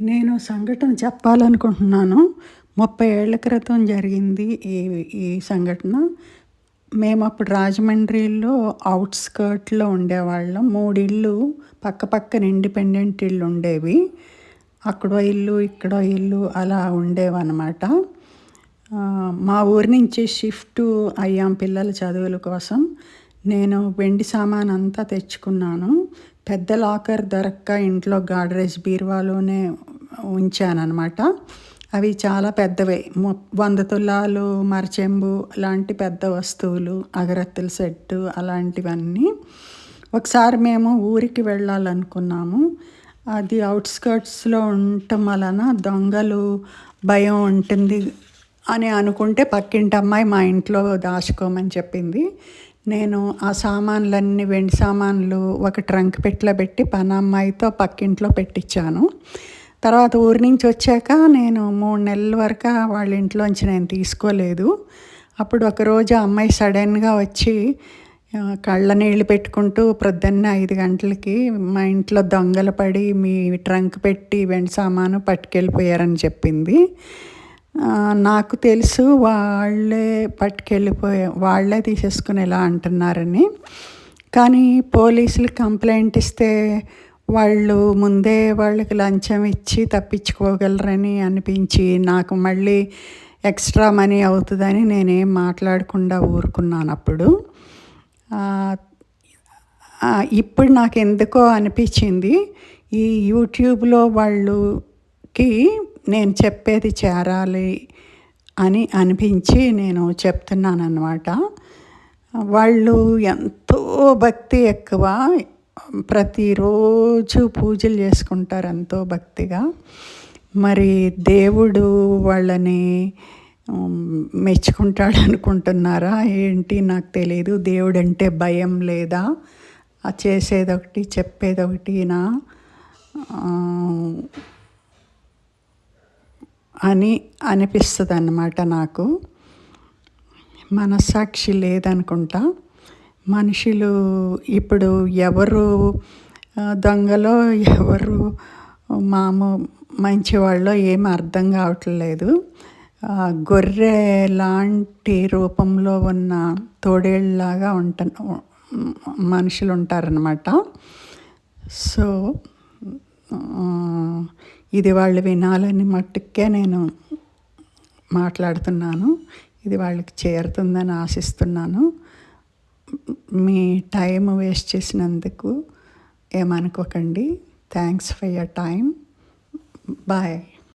నేను సంఘటన చెప్పాలనుకుంటున్నాను. ముప్పై ఏళ్ళ క్రితం జరిగింది ఈ ఈ సంఘటన. మేము అప్పుడు రాజమండ్రిలో అవుట్స్కర్ట్లో ఉండేవాళ్ళం. మూడు ఇళ్ళు పక్క పక్కన ఇండిపెండెంట్ ఇళ్ళు ఉండేవి. అక్కడో ఇల్లు ఇక్కడో ఇల్లు అలా ఉండేవన్నమాట. మా ఊరి నుంచి షిఫ్ట్ అయ్యాం పిల్లల చదువుల కోసం. నేను వెండి సామాన్ అంతా తెచ్చుకున్నాను. పెద్ద లాకర్ దొరక్క ఇంట్లో గాడ్రేజ్ బీరువాలోనే ఉంచానన్నమాట. అవి చాలా పెద్దవే. వంద తులాలు మరచెంబు లాంటి పెద్ద వస్తువులు అగరత్తుల సెట్టు అలాంటివన్నీ. ఒకసారి మేము ఊరికి వెళ్ళాలనుకున్నాము. అది అవుట్స్కర్ట్స్లో ఉండటం వలన దొంగలు భయం ఉంటుంది అని అనుకుంటే పక్కింటి అమ్మాయి మా ఇంట్లో దాచుకోమని చెప్పింది. నేను ఆ సామాన్లన్నీ వెండి సామాన్లు ఒక ట్రంక్ పెట్టిలో పెట్టి పనమ్మాయితో పక్కింట్లో పెట్టించాను తర్వాత ఊరి నుంచి వచ్చాక నేను మూడు నెలల వరకు వాళ్ళ ఇంట్లోంచి నేను తీసుకోలేదు. అప్పుడు ఒకరోజు అమ్మాయి సడన్గా వచ్చి కళ్ళ నీళ్ళు పెట్టుకుంటూ ప్రొద్దున్న ఐదు గంటలకి మా ఇంట్లో దొంగలు పడి మీ ట్రంక్ పెట్టి వెండి సామాను పట్టుకెళ్ళిపోయారని చెప్పింది. నాకు తెలుసు వాళ్ళే పట్టుకెళ్ళిపోయే వాళ్ళే తీసేసుకుని అంటున్నారని. కానీ పోలీసులు కంప్లైంట్ ఇస్తే వాళ్ళు ముందే వాళ్ళకి లంచం ఇచ్చి తప్పించుకోగలరని అనిపించి నాకు మళ్ళీ ఎక్స్ట్రా మనీ అవుతుందని నేనేం మాట్లాడకుండా ఊరుకున్నాను అప్పుడు. ఇప్పుడు నాకు ఎందుకో అనిపించింది ఈ యూట్యూబ్లో వాళ్ళకి నేను చెప్పేది చేరాలి అని అనిపించి నేను చెప్తున్నాను అన్నమాట వాళ్ళు ఎంతో భక్తి ఎక్కువ. ప్రతిరోజు పూజలు చేసుకుంటారు ఎంతో భక్తిగా. మరి దేవుడు వాళ్ళని మెచ్చుకుంటాడు అనుకుంటున్నారా? ఏంటి నాకు తెలియదు దేవుడు అంటే భయం లేదా? చేసేదొకటి చెప్పేదొకటినా అని అనిపిస్తుంది అన్నమాట నాకు. మనస్సాక్షి లేదనుకుంటా. మనుషులు ఇప్పుడు ఎవరు దొంగలో ఎవరు మాము మంచివాళ్ళో ఏమి అర్థం కావట్లేదు. గొర్రె లాంటి రూపంలో ఉన్న తోడేళ్ళలాగా ఉంట మనుషులు ఉంటారనమాట సో ఇది వాళ్ళు వినాలని మట్టుకే నేను మాట్లాడుతున్నాను. ఇది వాళ్ళకి చేరుతుందని ఆశిస్తున్నాను. మీ టైం వేస్ట్ చేసినందుకు ఏమనుకోకండి. Thanks for your time bye.